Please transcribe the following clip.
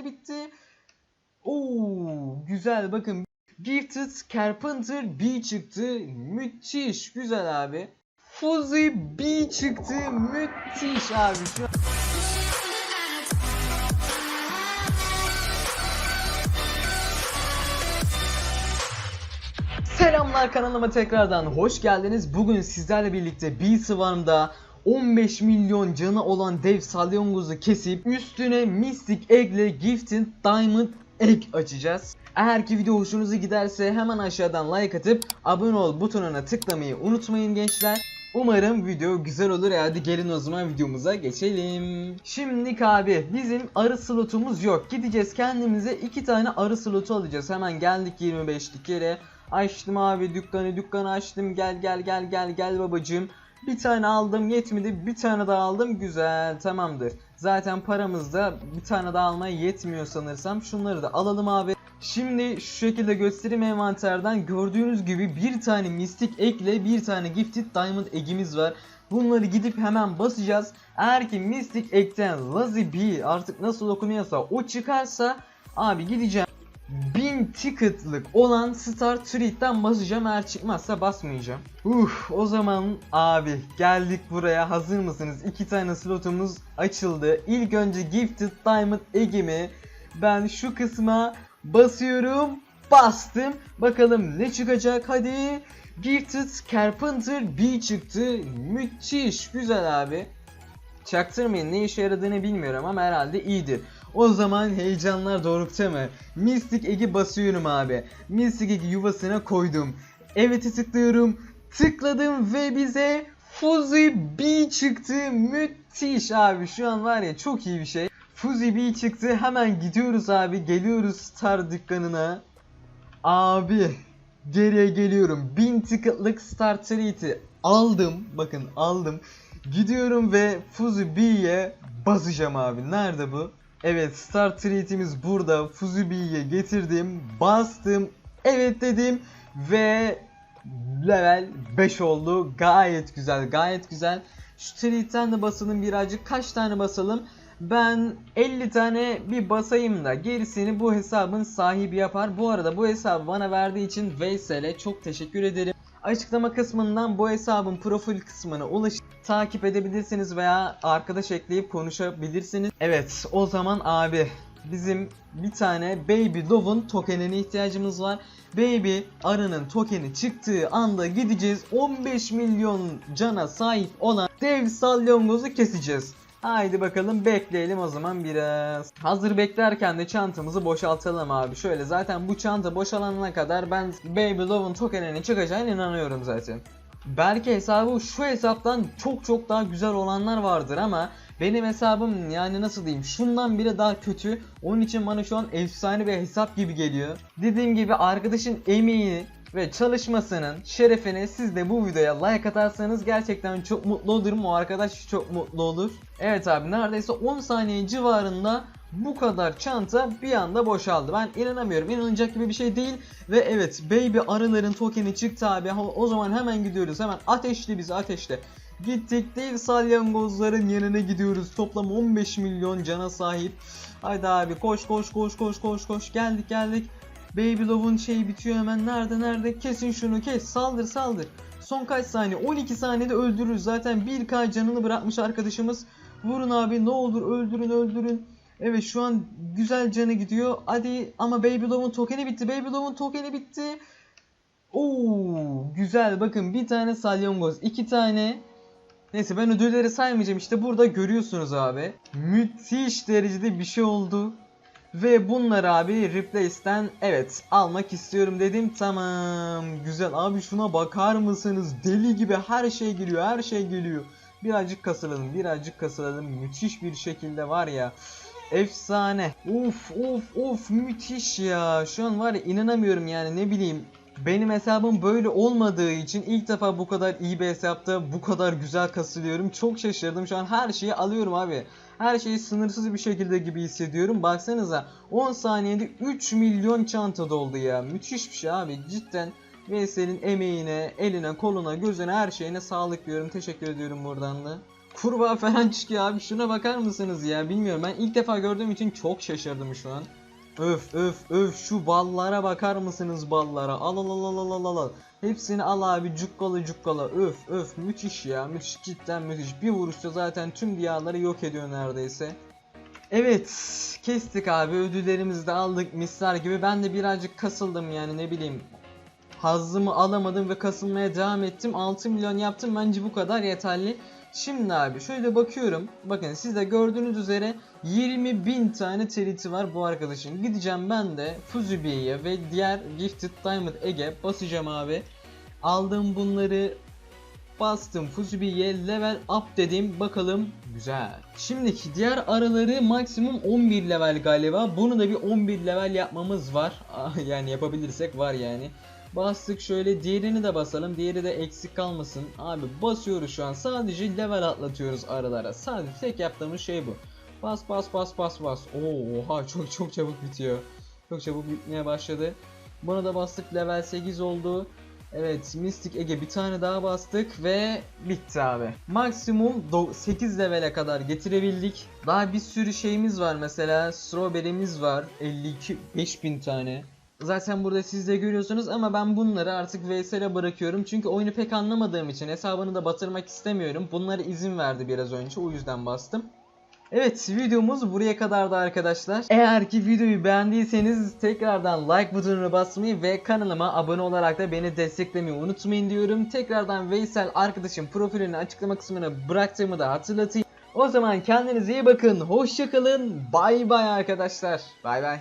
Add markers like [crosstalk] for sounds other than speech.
tokeni bitti. Oo güzel bakın. Gifted Carpenter B çıktı. Müthiş güzel abi. Fuzzy B çıktı. Müthiş abi. Şu Selamlar kanalıma tekrardan hoş geldiniz. Bugün sizlerle birlikte B Swarm'da 15 milyon canı olan dev salyonguzu kesip üstüne Mystic Egg ile Gifted Diamond Egg açacağız. Eğer ki video hoşunuza giderse hemen aşağıdan like atıp abone ol butonuna tıklamayı unutmayın gençler. Umarım video güzel olur. E Hadi gelin o zaman videomuza geçelim. Şimdi abi bizim arı slotumuz yok. Gideceğiz kendimize iki tane arı slotu alacağız. Hemen geldik 25'lik yere. Açtım abi dükkanı dükkanı açtım. Gel gel gel gel gel babacığım. Bir tane aldım yetmedi bir tane daha aldım güzel tamamdır. Zaten paramız da bir tane daha almaya yetmiyor sanırsam. Şunları da alalım abi. Şimdi şu şekilde göstereyim envanterden. Gördüğünüz gibi bir tane Mystic Egg ile bir tane Gifted Diamond Egg'imiz var. Bunları gidip hemen basacağız. Eğer ki Mystic Egg'ten Lazy B artık nasıl okunuyorsa o çıkarsa abi gideceğim. 1000 ticket'lık olan Star Treat'ten basacağım eğer çıkmazsa basmayacağım. Uh o zaman abi geldik buraya hazır mısınız? İki tane slotumuz açıldı. İlk önce Gifted Diamond Egg'imi ben şu kısma basıyorum. Bastım. Bakalım ne çıkacak hadi. Gifted Carpenter B çıktı. Müthiş güzel abi. Çaktırmayın ne işe yaradığını bilmiyorum ama herhalde iyidir. O zaman heyecanlar dorukta mı? Mystic Egg'i basıyorum abi. Mystic Egg'i yuvasına koydum. Evet'e tıklıyorum. Tıkladım ve bize Fuzzy B çıktı. Müthiş abi şu an var ya çok iyi bir şey. Fuzzy B çıktı. Hemen gidiyoruz abi. Geliyoruz Star dükkanına. Abi geriye geliyorum. 1000 ticket'lık Star Treat'i aldım. Bakın aldım. Gidiyorum ve Fuzzy B'ye basacağım abi. Nerede bu? Evet Star Treat'imiz burada. Fuzzy B'ye getirdim. Bastım. Evet dedim. Ve level 5 oldu. Gayet güzel. Gayet güzel. Şu treat'ten de basalım birazcık. Kaç tane basalım? Ben 50 tane bir basayım da gerisini bu hesabın sahibi yapar. Bu arada bu hesabı bana verdiği için Veysel'e çok teşekkür ederim. Açıklama kısmından bu hesabın profil kısmına ulaşıp takip edebilirsiniz veya arkadaş ekleyip konuşabilirsiniz. Evet o zaman abi bizim bir tane Baby Love'un tokenine ihtiyacımız var. Baby arının tokeni çıktığı anda gideceğiz 15 milyon cana sahip olan dev salyongozu keseceğiz. Haydi bakalım bekleyelim o zaman biraz. Hazır beklerken de çantamızı boşaltalım abi. Şöyle zaten bu çanta boşalana kadar ben Baby Love'un tokeninin çıkacağına inanıyorum zaten. Belki hesabı şu hesaptan çok çok daha güzel olanlar vardır ama benim hesabım yani nasıl diyeyim şundan bile daha kötü. Onun için bana şu an efsane bir hesap gibi geliyor. Dediğim gibi arkadaşın emeğini ve çalışmasının şerefine siz de bu videoya like atarsanız gerçekten çok mutlu olurum. O arkadaş çok mutlu olur. Evet abi neredeyse 10 saniye civarında bu kadar çanta bir anda boşaldı. Ben inanamıyorum. İnanılacak gibi bir şey değil. Ve evet baby arıların tokeni çıktı abi. O zaman hemen gidiyoruz. Hemen ateşli bizi ateşle. Gittik dev salyangozların yanına gidiyoruz. Toplam 15 milyon cana sahip. Haydi abi koş koş koş koş koş koş. Geldik geldik. Baby Love'un şeyi bitiyor hemen. Nerede nerede? Kesin şunu kes. Saldır saldır. Son kaç saniye? 12 saniyede öldürürüz. Zaten 1k canını bırakmış arkadaşımız. Vurun abi ne olur öldürün öldürün. Evet şu an güzel canı gidiyor. Hadi ama Baby Love'un tokeni bitti. Baby Love'un tokeni bitti. Oo güzel bakın bir tane salyongoz, iki tane Neyse ben ödülleri saymayacağım işte burada görüyorsunuz abi. Müthiş derecede bir şey oldu. Ve bunları abi Replace'den evet almak istiyorum dedim. Tamam güzel abi şuna bakar mısınız? Deli gibi her şey geliyor her şey geliyor. Birazcık kasılalım birazcık kasılalım. Müthiş bir şekilde var ya. Efsane. Of of of müthiş ya. Şu an var ya inanamıyorum yani ne bileyim. Benim hesabım böyle olmadığı için ilk defa bu kadar iyi bir hesapta bu kadar güzel kasılıyorum. Çok şaşırdım. Şu an her şeyi alıyorum abi. Her şeyi sınırsız bir şekilde gibi hissediyorum. Baksanıza 10 saniyede 3 milyon çanta doldu ya. Müthiş bir şey abi cidden. Veysel'in emeğine, eline, koluna, gözüne, her şeyine sağlık diyorum. Teşekkür ediyorum buradan da. kurbağa falan çıkıyor abi. Şuna bakar mısınız ya? Bilmiyorum ben ilk defa gördüğüm için çok şaşırdım şu an. Öf öf öf şu ballara bakar mısınız ballara? Al al al al al al al. Hepsini al abi cukkalı cukkalı. Öf öf müthiş ya. Müthiş cidden müthiş. Bir vuruşta zaten tüm diyarları yok ediyor neredeyse. Evet kestik abi ödüllerimizi de aldık misler gibi. Ben de birazcık kasıldım yani ne bileyim. Hazzımı alamadım ve kasılmaya devam ettim. 6 milyon yaptım bence bu kadar yeterli. Şimdi abi şöyle bakıyorum. Bakın siz de gördüğünüz üzere 20 bin tane triti var bu arkadaşın. Gideceğim ben de Fuzubi'ye ve diğer Gifted Diamond Ege basacağım abi. Aldım bunları bastım Fuzubi'ye level up dedim bakalım güzel. Şimdiki diğer araları maksimum 11 level galiba. Bunu da bir 11 level yapmamız var. [laughs] Yani yapabilirsek var yani. Bastık şöyle diğerini de basalım. Diğeri de eksik kalmasın. Abi basıyoruz şu an. Sadece level atlatıyoruz aralara. Sadece tek yaptığımız şey bu. Bas bas bas bas bas. Oha çok çok çabuk bitiyor. Çok çabuk bitmeye başladı. Bunu da bastık level 8 oldu. Evet Mystic Ege bir tane daha bastık ve bitti abi. Maksimum do- 8 levele kadar getirebildik. Daha bir sürü şeyimiz var mesela strawberry'miz var 52 5000 tane. Zaten burada siz de görüyorsunuz ama ben bunları artık VS'le bırakıyorum. Çünkü oyunu pek anlamadığım için hesabını da batırmak istemiyorum. Bunlara izin verdi biraz önce o yüzden bastım. Evet videomuz buraya kadardı arkadaşlar. Eğer ki videoyu beğendiyseniz tekrardan like butonuna basmayı ve kanalıma abone olarak da beni desteklemeyi unutmayın diyorum. Tekrardan Veysel arkadaşım profilini açıklama kısmına bıraktığımı da hatırlatayım. O zaman kendinize iyi bakın. Hoşçakalın. Bay bay arkadaşlar. Bay bay.